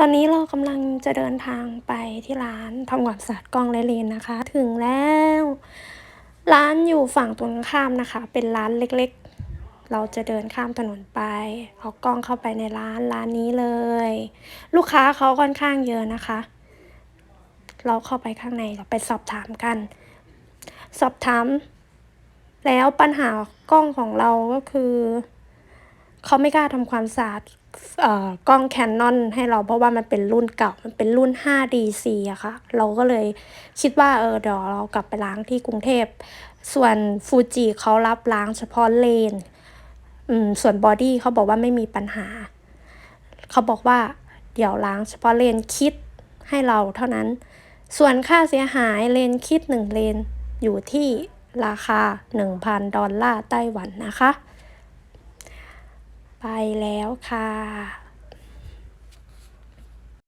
ตอนนี้เรากำลังจะเดินทางไปที่ร้านทำความสะอาดกล้องและเลนส์นะคะ ถึงแล้ว ร้านอยู่ฝั่งตรงข้ามนะคะ เป็นร้านเล็กๆ เราจะเดินข้ามถนนไปเอากล้องเข้าไปในร้านร้านนี้เลย ลูกค้าเขาค่อนข้างเยอะนะคะ เราเข้าไปข้างในเราไปสอบถามกัน สอบถาม แล้วปัญหากล้องของเราก็คือ เขาไม่กล้าทำความสะอาดเอ่อกล้อง Canon ให้เราเพราะว่ามันเป็นรุ่นเก่า มันเป็นรุ่น 5DC อะค่ะ เราก็เลยคิดว่าเออเดี๋ยวเรากลับไปล้างที่กรุงเทพ ส่วนฟูจิเขารับล้างเฉพาะเลนอืมส่วนบอดี้เขาบอกว่าไม่มีปัญหา เขาบอกว่าเดี๋ยวล้างเฉพาะเลนคิดให้เราเท่านั้น ส่วนค่าเสียหายเลนคิดหนึ่งเลนอยู่ที่ราคา 1,000 ดอลลาร์ไต้หวันนะคะ ไปแล้วค่ะ